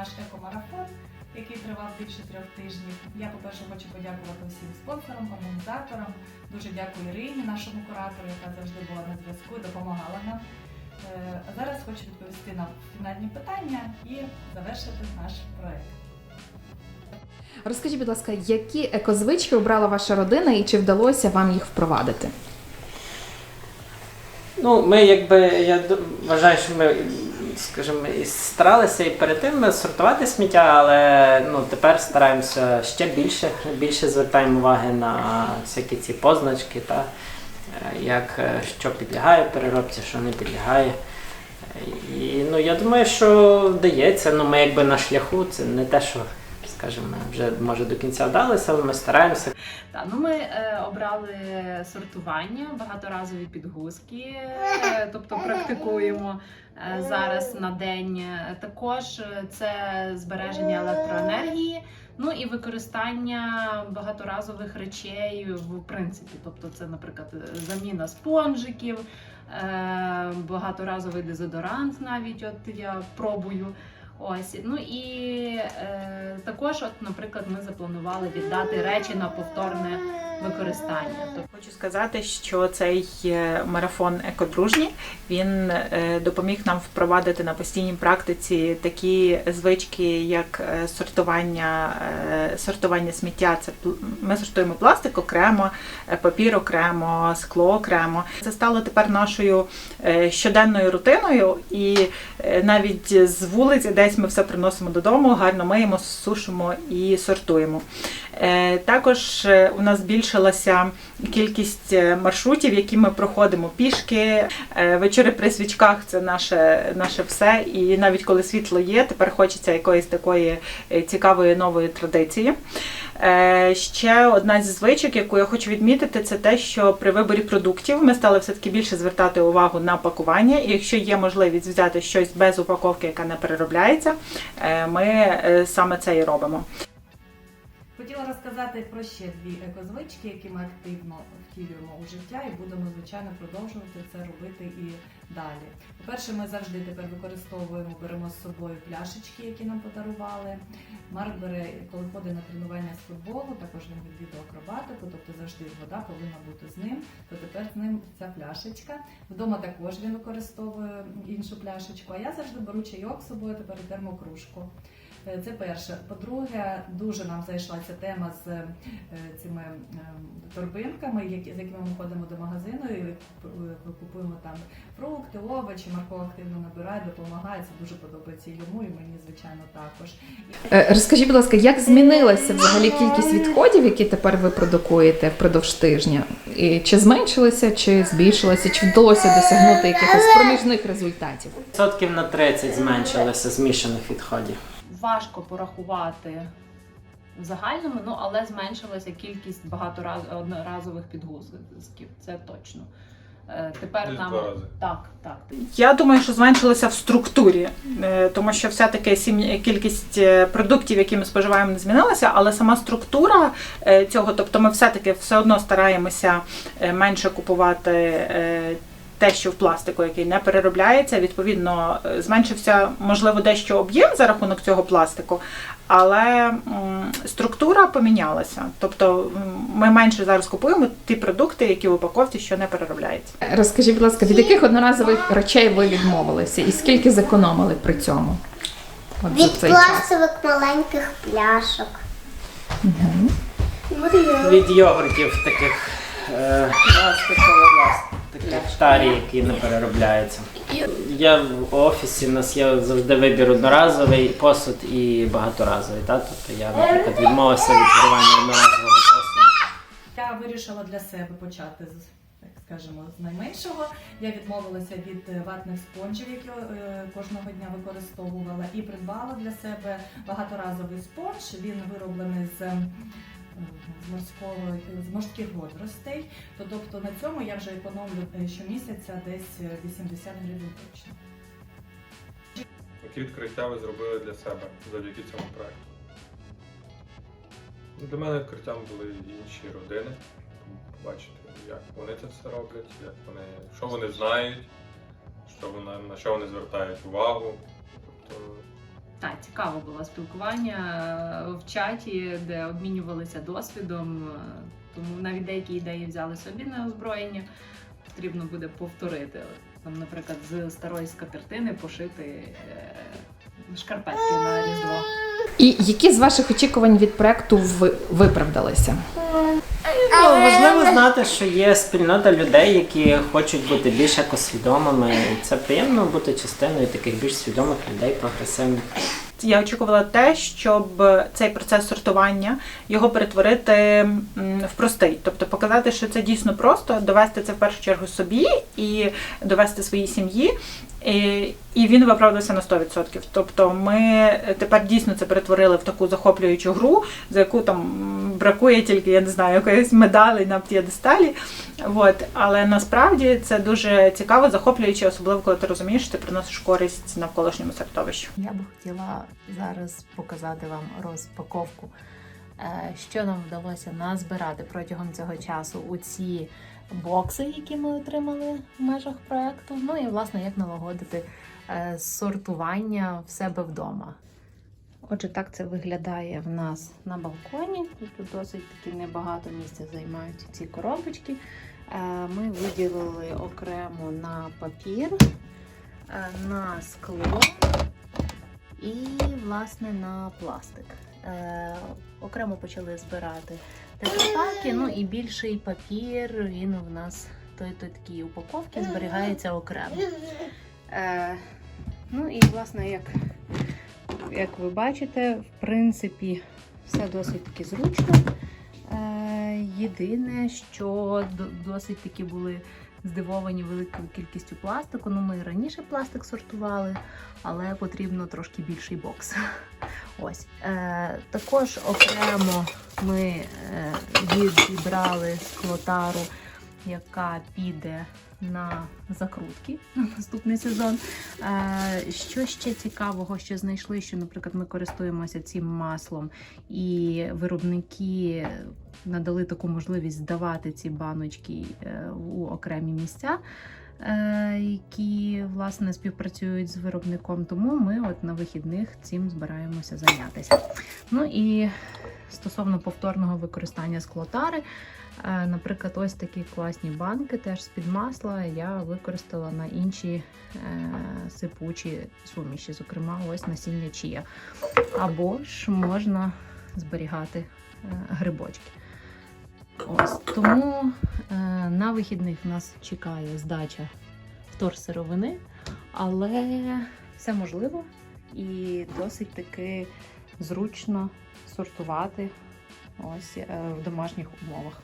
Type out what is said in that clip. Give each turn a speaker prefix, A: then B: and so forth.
A: наш екомарафон, який тривав більше трьох тижнів. Я, по-перше, хочу подякувати всім спонсорам, організаторам. Дуже дякую Ірині, нашому куратору, яка завжди була на зв'язку і допомагала нам. Е, А зараз хочу відповісти на фінальні питання і завершити наш проект.
B: Розкажіть, будь ласка, які екозвички обрала ваша родина і чи вдалося вам їх впровадити?
C: Ну, ми якби я вважаю, що ми, скажімо, і старалися і перед тим сортувати сміття, але ну, тепер стараємося ще більше, більше звертаємо уваги на всякі ці позначки, та, е, як е, що підлягає переробці, що не підлягає. І ну, я думаю, що вдається. Ну, ми якби на шляху, це не те, що, скажімо, вже може до кінця вдалося, але ми стараємося.
D: Так, ну ми е, обрали сортування, багаторазові підгузки, е, тобто практикуємо е, зараз на день. Також е, це збереження електроенергії, ну і використання багаторазових речей в принципі. Тобто, це, наприклад, заміна спонжиків, е, багаторазовий дезодорант, навіть от я пробую. Ось. Ну і е, також, от, наприклад, ми запланували віддати речі на повторне використання.
E: Хочу сказати, що цей е, марафон екодружні він е, допоміг нам впровадити на постійній практиці такі звички, як е, сортування, сортування сміття. Це ми сортуємо пластик окремо, папір окремо, скло окремо. Це стало тепер нашою щоденною рутиною, і навіть з вулиці десь ми все приносимо додому, гарно миємо, сушимо і сортуємо. Е, Також е, у нас збільшилася кількість е, маршрутів, які ми проходимо пішки. Вечори при свічках це наше, наше все. І навіть коли світло є, тепер хочеться якоїсь такої цікавої нової традиції. Ще одна зі звичок, яку я хочу відмітити, це те, що при виборі продуктів ми стали все-таки більше звертати увагу на пакування. І якщо є можливість взяти щось без упаковки, яка не переробляється, ми саме це і робимо.
A: Хотіла розказати про ще дві екозвички, які ми активно втілюємо у життя і будемо, звичайно, продовжувати це робити і далі. По-перше, ми завжди тепер використовуємо, беремо з собою пляшечки, які нам подарували. Марк бере, коли ходить на тренування з футболу, також він відвідує акробатику, тобто завжди вода повинна бути з ним. То тепер з ним ця пляшечка. Вдома також він використовує іншу пляшечку. А я завжди беру чайок з собою, тепер термокружку. Е, Це перше. По-друге, дуже нам зайшла ця тема з е, цими е, торбинками, які, з якими ми ходимо до магазину і купуємо там фрукти, овочі. Марко активно набирає, допомагає. Це дуже подобається йому, і мені, звичайно, також.
B: Розкажіть, будь ласка, як змінилася взагалі кількість відходів, які тепер ви продукуєте впродовж тижня? І чи зменшилася, чи збільшилася, чи вдалося досягнути якихось проміжних результатів?
C: Відсотків на 30 зменшилося змішаних відходів.
D: Важко порахувати в загальному, ну але зменшилася кількість багаторазових підгузків. Це точно. Е, Тепер нам так, так.
E: Я думаю, що зменшилося в структурі, е, тому що все-таки сім'я- кількість е, продуктів, які ми споживаємо, не змінилася, але сама структура е, цього, тобто ми все-таки все одно стараємося е, менше купувати. Те, що в пластику, який не переробляється, відповідно е, зменшився, можливо, дещо об'єм за рахунок цього пластику, але структура помінялася. Тобто ми менше зараз купуємо ті продукти, які в упаковці, що не переробляються.
B: Розкажіть, будь ласка, від яких одноразових речей ви відмовилися і скільки зекономили при цьому? От
F: Від
B: цей час?
F: маленьких пляшок.
C: Від йогуртів таких е, таких тарі, які не переробляються. Я в офісі, у нас є завжди вибір одноразовий посуд і багаторазовий. Та? Тобто я, наприклад, відмовився від вживання одноразового посуду.
A: Я вирішила для себе почати з так скажемо з найменшого. Я відмовилася від е, ватних спонжів, які е, кожного дня використовувала, і придбала для себе багаторазовий спонж. Він вироблений з. Е, морського з морських водоростей, то тобто на цьому я вже економлю е, щомісяця десь е, 80 гривень точно.
G: Які відкриття ви зробили для себе завдяки цьому проекту? Ну, Для мене відкриттям були інші родини. Бачити, як вони це все роблять, як вони, що вони знають, що вони, на що вони звертають увагу. Тобто
D: Так, цікаво було спілкування е, в чаті, де обмінювалися досвідом. е, Тому навіть деякі ідеї взяли собі на озброєння. Потрібно буде повторити. Там, наприклад, з старої скатертини пошити е, шкарпетки на різдво.
B: І які з ваших очікувань від проекту ви- виправдалися?
C: Ну, важливо знати, що є спільнота людей, які хочуть бути більш екосвідомими. І це приємно бути частиною таких більш свідомих людей, прогресивних.
E: Я очікувала те, щоб цей процес сортування його перетворити в простий, тобто показати, що це дійсно просто, довести це в першу чергу собі і довести своїй сім'ї. І, він виправдався на 100%. Тобто ми тепер дійсно це перетворили в таку захоплюючу гру, за яку там бракує тільки, я не знаю, якоїсь медалі на п'єдесталі. От. Але насправді це дуже цікаво, захоплююче, особливо коли ти розумієш, що ти приносиш користь навколишньому середовищу.
H: Я би хотіла зараз показати вам розпаковку, е, що нам вдалося назбирати протягом цього часу у ці бокси, які ми отримали в межах проекту. Ну і власне як налагодити е, сортування в себе вдома. Отже, так це виглядає в нас на балконі. Тут досить таки небагато місця займають ці коробочки. Е, Ми виділили окремо на папір, е, на скло і, власне, на пластик. Е, окремо почали збирати тетрапаки, ну і більший папір, він у нас той, той такій упаковці зберігається окремо. Е, ну і, власне, як, як ви бачите, в принципі, все досить таки зручно. Е, єдине, що досить таки були здивовані великою кількістю пластику. Ну, ми раніше пластик сортували, але потрібно трошки більший бокс. Ось. Е, також окремо ми е, відібрали склотару, яка піде на закрутки на наступний сезон. Е, що ще цікавого, що знайшли, що, наприклад, ми користуємося цим маслом, і виробники надали таку можливість здавати ці баночки е, у окремі місця. Е, Які власне співпрацюють з виробником, тому ми от на вихідних цим збираємося зайнятися. Ну і стосовно повторного використання склотари, е, наприклад, ось такі класні банки, теж з-під масла, я використала на інші е, сипучі суміші, зокрема, ось насіння чія. Або ж можна зберігати грибочки. Ось тому е, на вихідних нас чекає здача вторсировини, але все можливо і досить таки зручно сортувати ось е, в домашніх умовах.